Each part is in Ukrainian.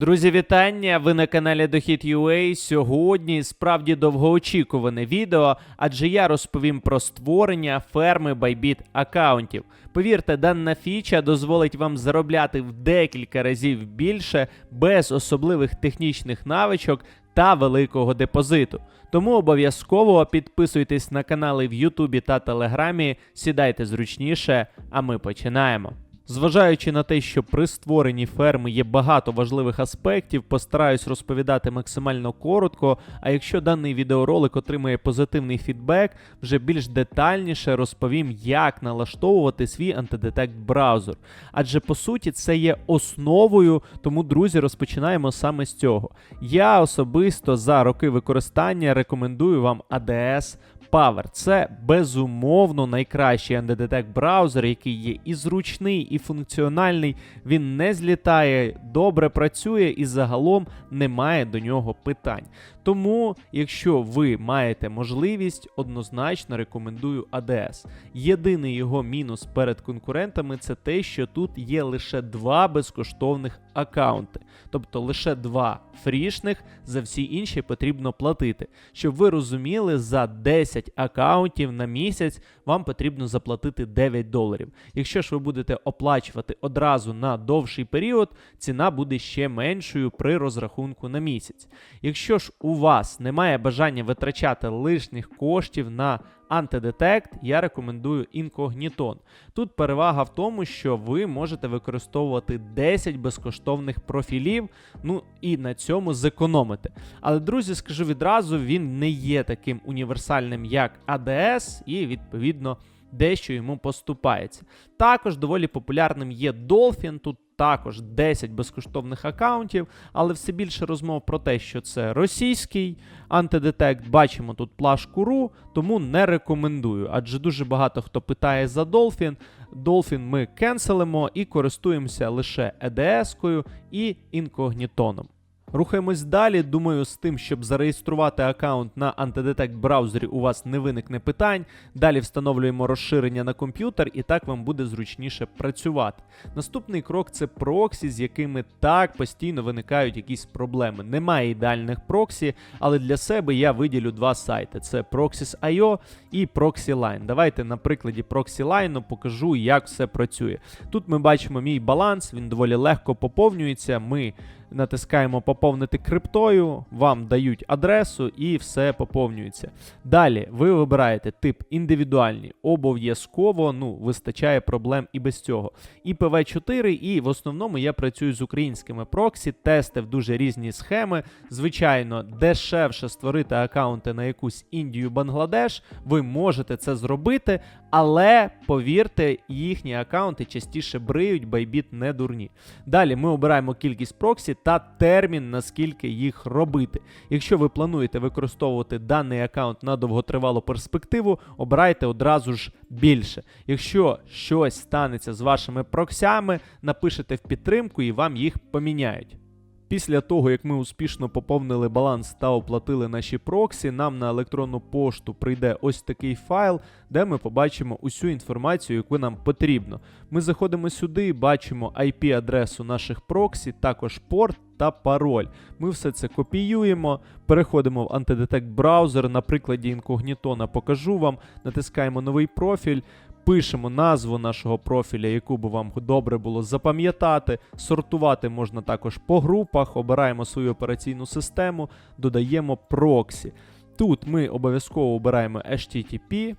Друзі, вітання! Ви на каналі Дохід.ua. Сьогодні справді довгоочікуване відео, адже я розповім про створення ферми Bybit аккаунтів. Повірте, дана фіча дозволить вам заробляти в декілька разів більше без особливих технічних навичок та великого депозиту. Тому обов'язково підписуйтесь на канали в Ютубі та Телеграмі, сідайте зручніше, а ми починаємо. Зважаючи на те, що при створенні ферми є багато важливих аспектів, постараюсь розповідати максимально коротко. А якщо даний відеоролик отримає позитивний фідбек, вже більш детальніше розповім, як налаштовувати свій антидетект браузер. Адже по суті це є основою, тому, друзі, розпочинаємо саме з цього. Я особисто за роки використання рекомендую вам ADS Power. Це безумовно найкращий антидетект браузер, який є і зручний, і функціональний. Він не злітає, добре працює і загалом немає до нього питань. Тому, якщо ви маєте можливість, однозначно рекомендую ADS. Єдиний його мінус перед конкурентами це те, що тут є лише два безкоштовних аккаунти, тобто лише два фрішних, за всі інші потрібно платити. Щоб ви розуміли, за 10 аккаунтів на місяць вам потрібно заплатити 9 доларів. Якщо ж ви будете оплачувати одразу на довший період, ціна буде ще меншою при розрахунку на місяць. Якщо ж у вас немає бажання витрачати лишніх коштів на антидетект, я рекомендую інкогнітон. Тут перевага в тому, що ви можете використовувати 10 безкоштовних профілів, ну і на цьому зекономити. Але, друзі, скажу відразу, він не є таким універсальним, як ADS, і відповідно. Дещо йому поступається. Також доволі популярним є Dolphin. Тут також 10 безкоштовних аккаунтів, але все більше розмов про те, що це російський антидетект. Бачимо тут плашку.ru, тому не рекомендую. Адже дуже багато хто питає за Dolphin. Dolphin ми кенселимо і користуємося лише EDS-кою і інкогнітоном. Рухаємось далі. Думаю, з тим, щоб зареєструвати аккаунт на антидетект браузері, у вас не виникне питань. Далі встановлюємо розширення на комп'ютер, і так вам буде зручніше працювати. Наступний крок це проксі, з якими так постійно виникають якісь проблеми. Немає ідеальних проксі, але для себе я виділю два сайти: це Proxys.io і ProxyLine. Давайте на прикладі ProxyLine покажу, як все працює. Тут ми бачимо мій баланс, він доволі легко поповнюється. Ми натискаємо поповнити криптою, вам дають адресу і все поповнюється. Далі ви вибираєте тип індивідуальний, обов'язково ну, вистачає проблем і без цього. IPv4, і в основному я працюю з українськими проксі, тестив дуже різні схеми. Звичайно, дешевше створити аккаунти на якусь Індію, Бангладеш. Ви можете це зробити, але повірте, їхні аккаунти частіше бриють, байбіт не дурні. Далі ми обираємо кількість проксі та термін, наскільки їх робити. Якщо ви плануєте використовувати даний аккаунт на довготривалу перспективу, обирайте одразу ж більше. Якщо щось станеться з вашими проксями, напишете в підтримку і вам їх поміняють. Після того, як ми успішно поповнили баланс та оплатили наші проксі, нам на електронну пошту прийде ось такий файл, де ми побачимо усю інформацію, яку нам потрібно. Ми заходимо сюди, бачимо IP-адресу наших проксі, також порт та пароль. Ми все це копіюємо, переходимо в антидетект браузер. На прикладі інкогнітона покажу вам, натискаємо новий профіль. Пишемо назву нашого профіля, яку би вам добре було запам'ятати. Сортувати можна також по групах, обираємо свою операційну систему, додаємо проксі. Тут ми обов'язково обираємо HTTP.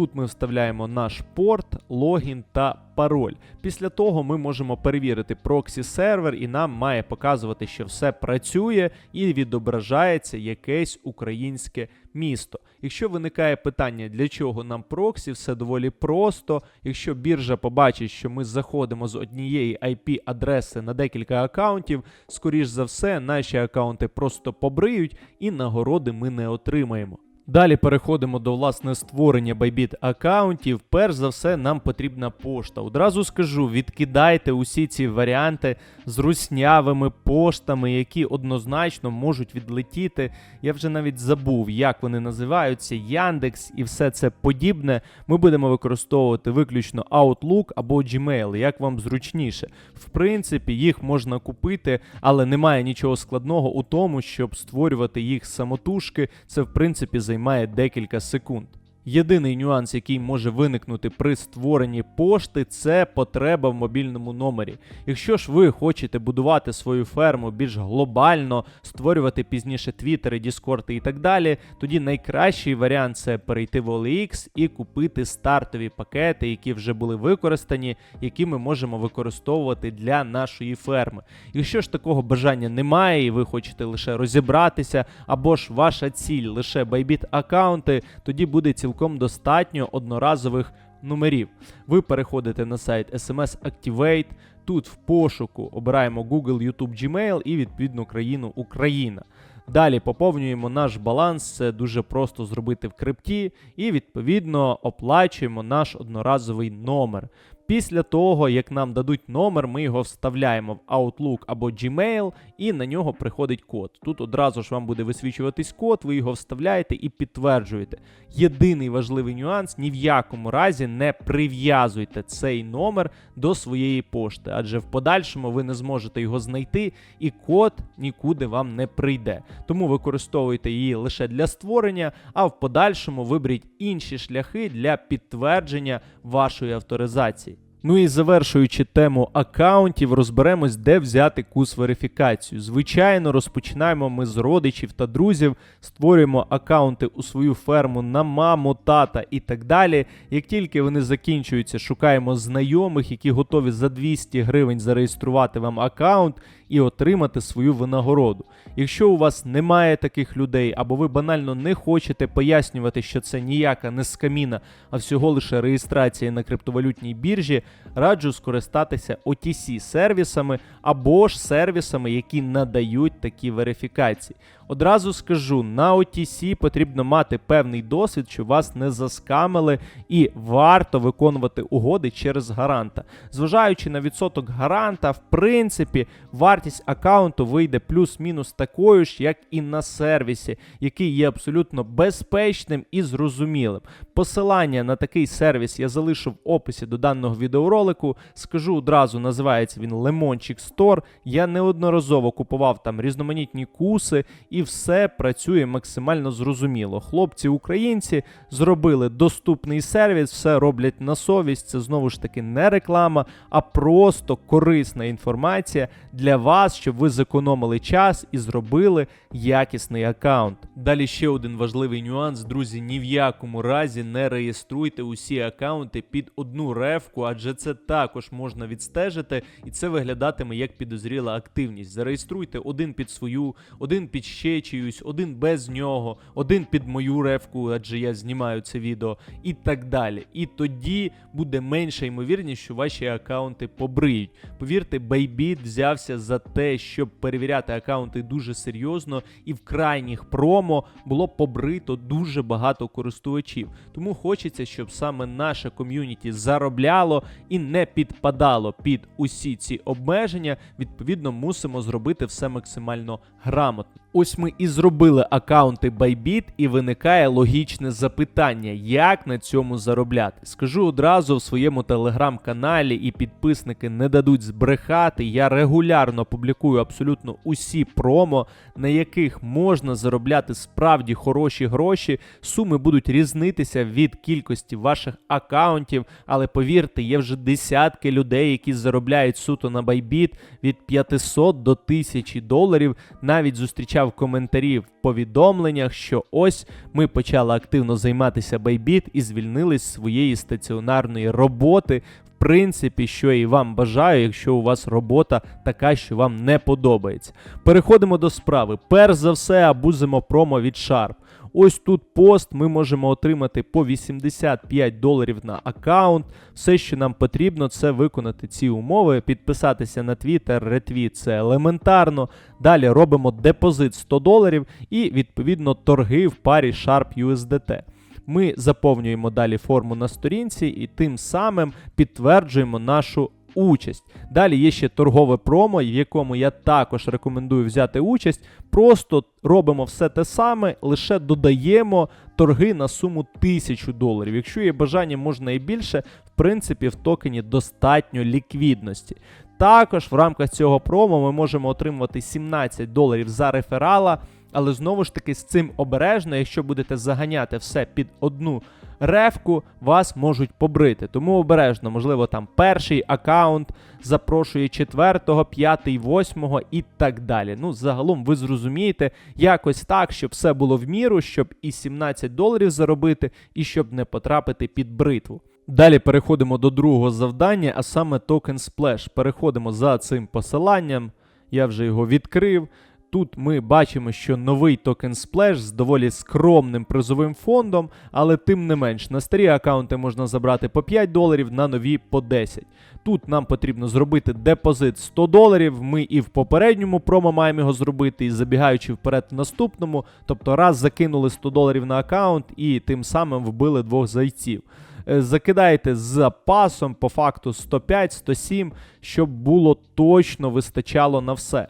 Тут ми вставляємо наш порт, логін та пароль. Після того ми можемо перевірити проксі сервер, і нам має показувати, що все працює і відображається якесь українське місто. Якщо виникає питання, для чого нам проксі, все доволі просто. Якщо біржа побачить, що ми заходимо з однієї IP-адреси на декілька аккаунтів, скоріш за все, наші аккаунти просто побриють і нагороди ми не отримаємо. Далі переходимо до власне створення Bybit аккаунтів. Перш за все, нам потрібна пошта. Одразу скажу, відкидайте усі ці варіанти з руснявими поштами, які однозначно можуть відлетіти. Я вже навіть забув, як вони називаються, Яндекс і все це подібне. Ми будемо використовувати виключно Outlook або Gmail, як вам зручніше. В принципі, їх можна купити, але немає нічого складного у тому, щоб створювати їх самотужки. Це в принципі займає декілька секунд. Єдиний нюанс, який може виникнути при створенні пошти, це потреба в мобільному номері. Якщо ж ви хочете будувати свою ферму більш глобально, створювати пізніше твіттери, діскорди і так далі, тоді найкращий варіант це перейти в OLX і купити стартові пакети, які вже були використані, які ми можемо використовувати для нашої ферми. Якщо ж такого бажання немає, і ви хочете лише розібратися, або ж ваша ціль лише Bybit аккаунти, тоді буде цілком достатньо одноразових номерів. Ви переходите на сайт SMS Activate. Тут в пошуку обираємо Google, YouTube, Gmail і відповідну країну Україна. Далі поповнюємо наш баланс, це дуже просто зробити в крипті, і відповідно оплачуємо наш одноразовий номер. Після того, як нам дадуть номер, ми його вставляємо в Outlook або Gmail, і на нього приходить код. Тут одразу ж вам буде висвічуватись код, ви його вставляєте і підтверджуєте. Єдиний важливий нюанс: ні в якому разі не прив'язуйте цей номер до своєї пошти, адже в подальшому ви не зможете його знайти, і код нікуди вам не прийде. Тому використовуйте її лише для створення, а в подальшому виберіть інші шляхи для підтвердження вашої авторизації. Ну і завершуючи тему аккаунтів, розберемось, де взяти кус верифікацію. Звичайно, розпочинаємо ми з родичів та друзів, створюємо аккаунти у свою ферму на маму, тата і так далі. Як тільки вони закінчуються, шукаємо знайомих, які готові за 200 гривень зареєструвати вам аккаунт і отримати свою винагороду. Якщо у вас немає таких людей, або ви банально не хочете пояснювати, що це ніяка не скаміна, а всього лише реєстрація на криптовалютній біржі, раджу скористатися OTC сервісами або ж сервісами, які надають такі верифікації. Одразу скажу, на OTC потрібно мати певний досвід, щоб вас не заскамили, і варто виконувати угоди через гаранта. Зважаючи на відсоток гаранта, в принципі, вартість аккаунту вийде плюс-мінус такою ж, як і на сервісі, який є абсолютно безпечним і зрозумілим. Посилання на такий сервіс я залишу в описі до даного відеоролику. Скажу одразу, називається він Lemonchik Store. Я неодноразово купував там різноманітні куси і все працює максимально зрозуміло. Хлопці українці зробили доступний сервіс, все роблять на совість. Це знову ж таки не реклама, а просто корисна інформація для вас, щоб ви зекономили час і зробили якісний аккаунт. Далі ще один важливий нюанс, друзі: ні в якому разі не реєструйте усі аккаунти під одну ревку, адже це також можна відстежити, і це виглядатиме як підозріла активність. Зареєструйте один під свою, один під ще чиюсь, один без нього, один під мою ревку, адже я знімаю це відео, і так далі. І тоді буде менша ймовірність, що ваші аккаунти побриють. Повірте, Bybit взявся за те, щоб перевіряти аккаунти дуже серйозно, і в крайніх промо було побрито дуже багато користувачів. Тому хочеться, щоб саме наше ком'юніті заробляло і не підпадало під усі ці обмеження. Відповідно, мусимо зробити все максимально грамотно. Ось ми і зробили аккаунти Bybit, і виникає логічне запитання, як на цьому заробляти. Скажу одразу в своєму телеграм-каналі, і підписники не дадуть збрехати. Я регулярно публікую абсолютно усі промо, на яких можна заробляти справді хороші гроші. Суми будуть різнитися від кількості ваших аккаунтів, але повірте, є вже десятки людей, які заробляють суто на Bybit від 500 до 1000 доларів. Навіть зустрічаю в коментарі в повідомленнях, що ось ми почали активно займатися байбіт і звільнились з своєї стаціонарної роботи. В принципі, що і вам бажаю, якщо у вас робота така, що вам не подобається. Переходимо до справи. Перш за все, абузимо промо від Sharp. Ось тут пост ми можемо отримати по 85 доларів на аккаунт. Все, що нам потрібно, це виконати ці умови, підписатися на Twitter, ретвіт це елементарно. Далі робимо депозит 100 доларів і відповідно торги в парі Sharp USDT. Ми заповнюємо далі форму на сторінці і тим самим підтверджуємо нашу участь. Далі є ще торгове промо, в якому я також рекомендую взяти участь. Просто робимо все те саме, лише додаємо торги на суму 1000 доларів. Якщо є бажання, можна і більше. В принципі, в токені достатньо ліквідності. Також в рамках цього промо ми можемо отримувати 17 доларів за реферала. Але знову ж таки з цим обережно, якщо будете заганяти все під одну ревку, вас можуть побрити. Тому обережно, можливо, там перший аккаунт запрошує четвертого, п'ятий, восьмого і так далі. Ну, загалом ви зрозумієте, якось так, щоб все було в міру, щоб і 17 доларів заробити, і щоб не потрапити під бритву. Далі переходимо до другого завдання, а саме токен Splash. Переходимо за цим посиланням. Я вже його відкрив. Тут ми бачимо, що новий токен Splash з доволі скромним призовим фондом, але тим не менш, на старі аккаунти можна забрати по 5 доларів, на нові по 10. Тут нам потрібно зробити депозит 100 доларів. Ми і в попередньому промо маємо його зробити, і забігаючи вперед в наступному. Тобто раз закинули 100 доларів на аккаунт і тим самим вбили двох зайців. Е, Закидаєте з запасом по факту 105-107, щоб було точно вистачало на все.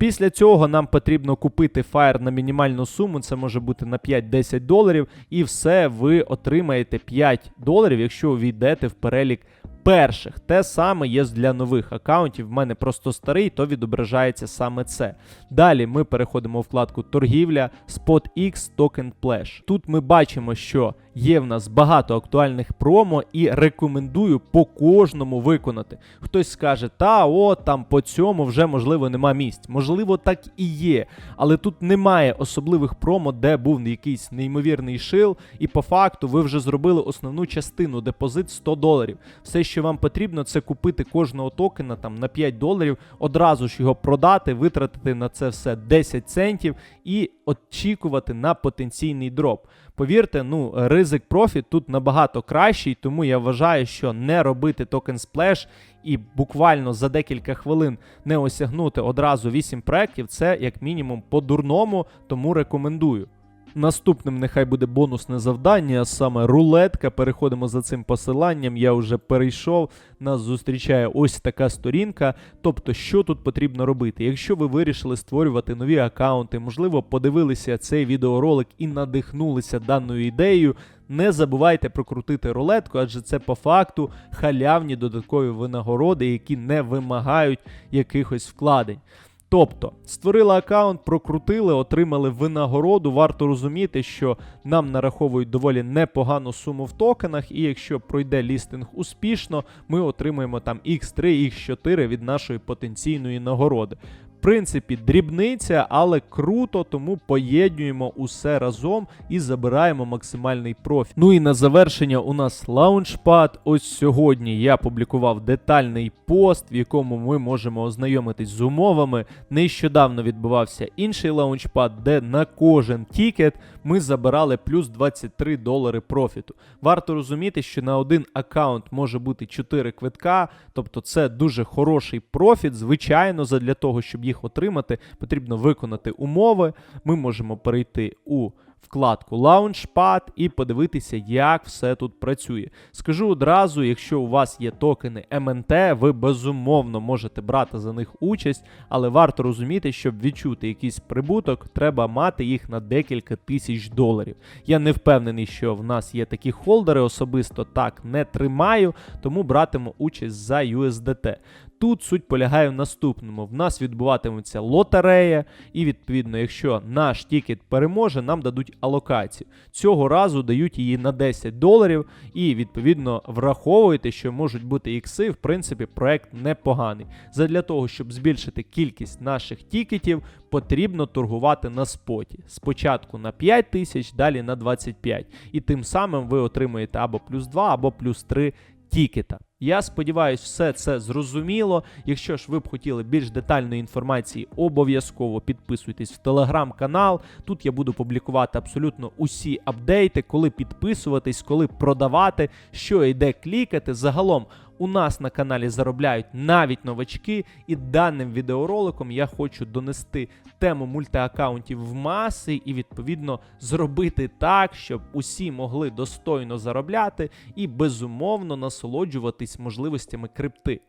Після цього нам потрібно купити фаєр на мінімальну суму, це може бути на 5-10 доларів, і все ви отримаєте 5 доларів, якщо увійдете в перелік перших. Те саме є для нових аккаунтів. В мене просто старий, то відображається саме це. Далі ми переходимо у вкладку торгівля, SpotX Token Flash. Тут ми бачимо, що є в нас багато актуальних промо і рекомендую по кожному виконати. Хтось скаже, та о, там по цьому вже можливо нема місць. Можливо, так і є, але тут немає особливих промо, де був якийсь неймовірний шил, і по факту ви вже зробили основну частину депозит 100 доларів. Все, що вам потрібно, це купити кожного токена там на 5 доларів, одразу ж його продати, витратити на це все 10 центів і очікувати на потенційний дроп. Повірте, ну ризик профіт тут набагато кращий, тому я вважаю, що не робити токен сплеш і буквально за декілька хвилин не осягнути одразу 8 проєктів, це як мінімум по-дурному, тому рекомендую. Наступним нехай буде бонусне завдання, саме рулетка. Переходимо за цим посиланням. Я вже перейшов. Нас зустрічає ось така сторінка. Тобто, що тут потрібно робити? Якщо ви вирішили створювати нові аккаунти, можливо, подивилися цей відеоролик і надихнулися даною ідеєю. Не забувайте прокрутити рулетку, адже це по факту халявні додаткові винагороди, які не вимагають якихось вкладень. Тобто створили аккаунт, прокрутили, отримали винагороду. Варто розуміти, що нам нараховують доволі непогану суму в токенах, і якщо пройде лістинг успішно, ми отримаємо там X3, X4 від нашої потенційної нагороди. Принципі, дрібниця, але круто, тому поєднуємо усе разом і забираємо максимальний профіт. Ну і на завершення у нас лаунчпад. Ось сьогодні я публікував детальний пост, в якому ми можемо ознайомитись з умовами. Нещодавно відбувався інший лаунчпад, де на кожен тікет ми забирали плюс 23 долари профіту. Варто розуміти, що на один аккаунт може бути 4 квитка, тобто це дуже хороший профіт. Звичайно, задля того, щоб їх отримати, потрібно виконати умови. Ми можемо перейти у вкладку Launchpad і подивитися, як все тут працює. Скажу одразу, якщо у вас є токени МНТ, ви безумовно можете брати за них участь, але варто розуміти, щоб відчути якийсь прибуток, треба мати їх на декілька тисяч доларів. Я не впевнений, що в нас є такі холдери, особисто так не тримаю, тому братиму участь за USDT. Тут суть полягає в наступному: в нас відбуватиметься лотерея, і відповідно, якщо наш тікет переможе, нам дадуть алокацію. Цього разу дають її на 10 доларів, і відповідно враховуйте, що можуть бути ікси. В принципі, проект непоганий. Задля того, щоб збільшити кількість наших тікетів, потрібно торгувати на споті. Спочатку на 5 тисяч, далі на 25. І тим самим ви отримуєте або плюс 2, або плюс 3 тікета. Я сподіваюся, все це зрозуміло. Якщо ж ви б хотіли більш детальної інформації, обов'язково підписуйтесь в телеграм-канал. Тут я буду публікувати абсолютно усі апдейти, коли підписуватись, коли продавати, що йде клікати. Загалом у нас на каналі заробляють навіть новачки, і даним відеороликом я хочу донести тему мультиаккаунтів в маси і відповідно зробити так, щоб усі могли достойно заробляти і безумовно насолоджуватись можливостями крипти.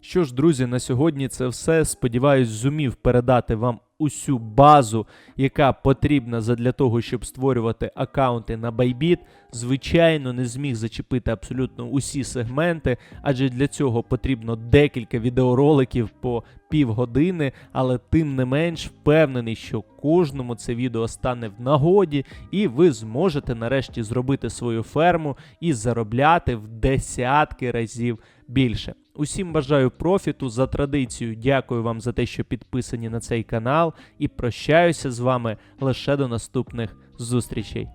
Що ж, друзі, на сьогодні це все. Сподіваюсь, зумів передати вам усю базу, яка потрібна задля того, щоб створювати аккаунти на Bybit. Звичайно, не зміг зачепити абсолютно усі сегменти, адже для цього потрібно декілька відеороликів по півгодини, але тим не менш впевнений, що кожному це відео стане в нагоді, і ви зможете нарешті зробити свою ферму і заробляти в десятки разів більше. Усім бажаю профіту за традицію. Дякую вам за те, що підписані на цей канал, і прощаюся з вами лише до наступних зустрічей.